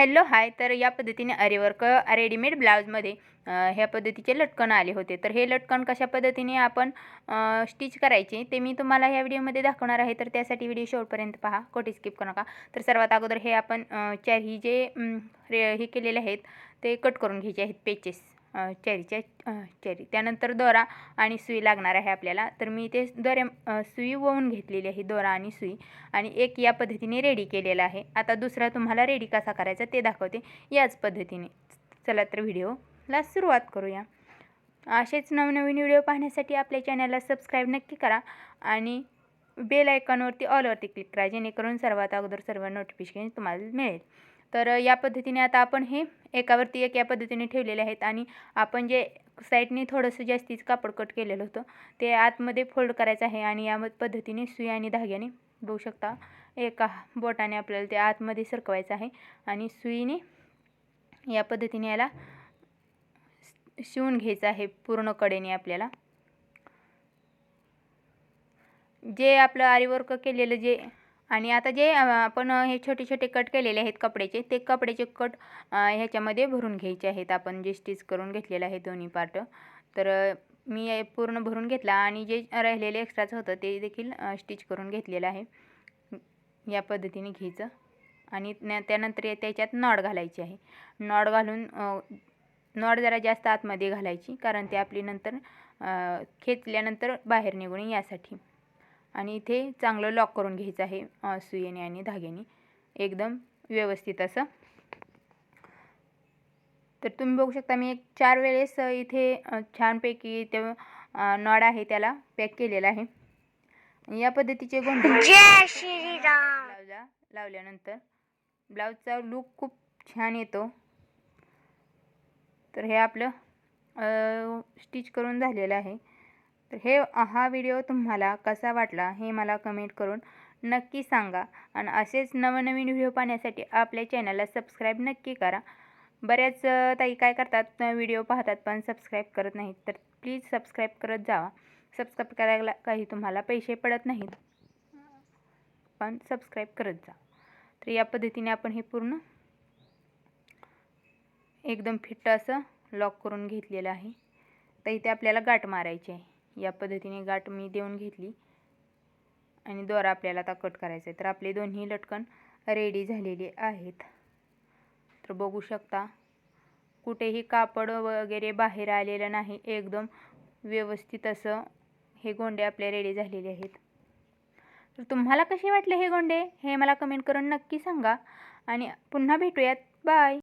Hello hi. तर या पद्धतीने अरेवर्क रेडीमेड ब्लाऊजमध्ये ह्या पद्धतीचे लटकन आले होते. तर हे लटकन कशा पद्धतीने आपण स्टिच करायचे ते मी तुम्हाला ह्या व्हिडिओमध्ये दाखवणार आहे. तर त्यासाठी व्हिडिओ शेवटपर्यंत पहा. कोठे स्किप करू नका. तर सर्वात अगोदर हे आपण चार चारही जे रे हे केलेले आहेत ते कट करून घ्यायचे आहेत पेचेस चरीच्या चॅरी. त्यानंतर दोरा आणि सुई लागणार आहे आपल्याला. तर मी ते दोऱ्या सुई वळून घेतलेली आहे दोरा आणि सुई. आणि एक या पद्धतीने रेडी केलेला आहे. आता दुसरा तुम्हाला रेडी कसा करायचा ते दाखवते याच पद्धतीने. चला तर व्हिडिओला सुरुवात करूया. असेच नवनवीन व्हिडिओ पाहण्यासाठी आपल्या चॅनलला सबस्क्राईब नक्की करा आणि बेल आयकॉनवरती ऑलवरती क्लिक करा जेणेकरून सर्वात अगोदर सर्व नोटिफिकेशन तुम्हाला मिळेल. तर या पद्धतीने आता आपण हे एकावरती एक या पद्धतीने ठेवलेले आहेत आणि आपण जे साईडने थोडंसं जास्तीच कापड कट केलेलं होतं ते आतमध्ये फोल्ड करायचं आहे आणि या पद्धतीने सुई आणि धाग्याने बघू शकता एका बोटाने आपल्याला ते आतमध्ये सरकवायचं आहे आणि सुईने या पद्धतीने याला शिवून घ्यायचं आहे पूर्ण कडेने आपल्याला. जे आपलं आरीवर्क केलेलं जे आणि आता जे आपण हे छोटे छोटे कट केलेले आहेत कपड्याचे ते कपड्याचे कट ह्याच्यामध्ये भरून घ्यायचे आहेत. आपण जे स्टिच करून घेतलेलं आहे दोन्ही पार्ट तर मी पूर्ण भरून घेतला आणि जे राहिलेले एक्स्ट्राचं होतं ते देखील स्टिच करून घेतलेलं आहे. या पद्धतीने घ्यायचं आणि न- त्यानंतर त्याच्यात नॉड घालायची आहे. नॉड घालून नॉड जरा जास्त आतमध्ये घालायची कारण ते आपली नंतर खेचल्यानंतर बाहेर निघून यासाठी. आणि इथे चांगलं लॉक करून घ्यायचं आहे अ, सुईने आणि धाग्याने. एकदम व्यवस्थित असं. तर तुम्ही बघू शकता मी एक चार वेळेस इथे छानपैकी ते नॉड आहे त्याला पॅक केलेला आहे. या पद्धतीचे ब्लाउजला लावल्यानंतर ब्लाऊजचा लूक खूप छान येतो. तर हे आपलं स्टिच करून झालेलं आहे. तर हे हा व्हिडिओ तुम्हाला कसा वाटला हे मला कमेंट करून नक्की सांगा. आणि असेच नवनवीन व्हिडिओ पाहण्यासाठी आपल्या चॅनलला सबस्क्राईब नक्की करा. बऱ्याच ताई काय करतात व्हिडिओ पाहतात पण सबस्क्राईब करत नाहीत तर प्लीज सबस्क्राईब करत जावा. सबस्क्राईब करायला काही तुम्हाला पैसे पडत नाहीत पण सबस्क्राईब करत जा. तर या पद्धतीने आपण हे पूर्ण एकदम फिट्ट असं लॉक करून घेतलेलं आहे. तर इथे आपल्याला गाठ मारायची आहे. या पद्धतीने गाठ मी देऊन घेतली. आणि दोरा आपल्याला आता कट करायचा आहे. तर आपले दोन्ही लटकन रेडी झालेले आहेत. तर बघू शकता कुठेही कापड वगैरे बाहेर आलेलं नाही. एकदम व्यवस्थित असं हे गोंडे आपले रेडी झालेले आहेत. तर तुम्हाला कसे वाटले हे गोंडे? हे मला कमेंट करून नक्की सांगा. आणि पुन्हा भेटूयात. बाय